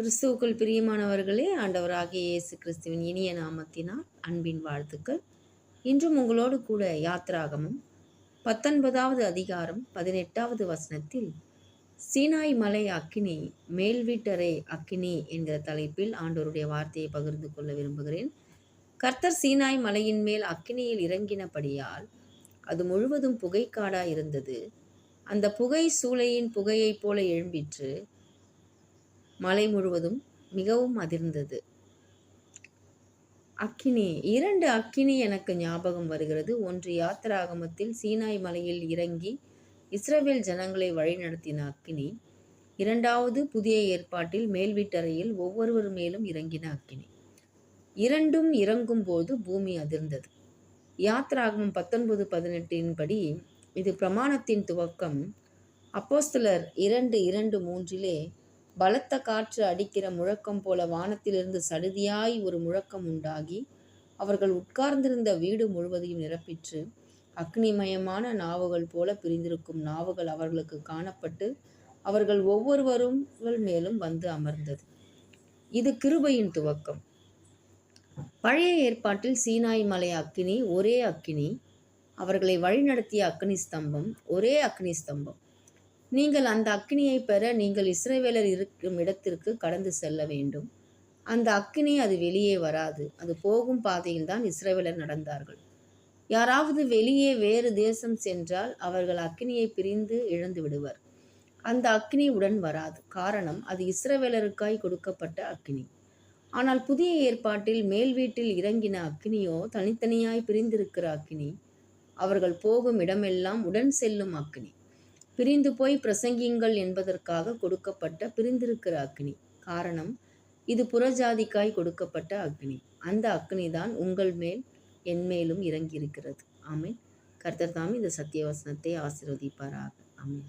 கிறிஸ்துவுக்குள் பிரியமானவர்களே ஆண்டவராகிய இயேசு கிறிஸ்துவின் இனிய நாமத்தினால் அன்பின் வாழ்த்துக்கள். இன்றும் உங்களோடு கூட யாத்ராகமும் பத்தொன்பதாவது அதிகாரம் பதினெட்டாவது வசனத்தில் சீனாய் மலை அக்கினி மேல் வீட்டரை அக்கினி என்கிற தலைப்பில் ஆண்டவருடைய வார்த்தையை பகிர்ந்து கொள்ள விரும்புகிறேன். கர்த்தர் சீனாய் மலையின் மேல் அக்கினியில் இறங்கினபடியால் அது முழுவதும் புகைக்காடாக இருந்தது. அந்த புகை சூளையின் புகையைப் போல எழும்பிற்று. மலை முழுவதும் மிகவும் அதிர்ந்தது. அக்கினி இரண்டு அக்கினி எனக்கு ஞாபகம் வருகிறது. ஒன்று யாத்திராகமத்தில் சீனாய் மலையில் இறங்கி இஸ்ரவேல் ஜனங்களை வழிநடத்தின அக்கினி இரண்டாவது புதிய ஏற்பாட்டில் மேல் வீட்டறையில் ஒவ்வொருவர் மேலும் இறங்கின அக்கினி. இரண்டும் இறங்கும் போது பூமி அதிர்ந்தது. யாத்ராகமம் பத்தொன்பது பதினெட்டின் படி இது பிரமாணத்தின் துவக்கம். அப்போஸ்தலர் இரண்டு இரண்டு மூன்றிலே பலத்த காற்று அடிக்கிற முழக்கம் போல வானத்திலிருந்து சடுதியாய் ஒரு முழக்கம் உண்டாகி அவர்கள் உட்கார்ந்திருந்த வீடு முழுவதையும் நிரப்பிற்று. அக்னிமயமான நாவுகள் போல பிரிந்திருக்கும் நாவுகள் அவர்களுக்கு காணப்பட்டு அவர்கள் ஒவ்வொருவரும் மேலும் வந்து அமர்ந்தது. இது கிருபையின் துவக்கம். பழைய ஏற்பாட்டில் சீனாய் மலை அக்கினி ஒரே அக்கினி அவர்களை வழிநடத்திய அக்னி ஸ்தம்பம் ஒரே அக்னி ஸ்தம்பம். நீங்கள் அந்த அக்கினியை பெற நீங்கள் இஸ்ரேவேலர் இருக்கும் இடத்திற்கு கடந்து செல்ல வேண்டும். அந்த அக்கினி அது வெளியே வராது. அது போகும் பாதையில் தான் இஸ்ரேவேலர் நடந்தார்கள். யாராவது வெளியே வேறு தேசம் சென்றால் அவர்கள் அக்கினியை பிரிந்து இழந்து விடுவர். அந்த அக்கினி உடன் வராது. காரணம் அது இஸ்ரவேலருக்காய் கொடுக்கப்பட்ட அக்கினி. ஆனால் புதிய ஏற்பாட்டில் மேல் வீட்டில் இறங்கின அக்னியோ தனித்தனியாய் பிரிந்திருக்கிற அக்கினி அவர்கள் போகும் இடமெல்லாம் உடன் செல்லும் அக்னி பிரிந்து போய் பிரசங்கிங்கள் என்பதற்காக கொடுக்கப்பட்ட பிரிந்திருக்கிற அக்னி. காரணம் இது புறஜாதிக்காய் கொடுக்கப்பட்ட அக்னி. அந்த அக்னி தான் உங்கள் மேல் என் மேலும் இறங்கியிருக்கிறது. ஆமீன். கர்த்தர் தாமி இந்த சத்தியவசனத்தை ஆசிர்வதிப்பாராக. ஆமீன்.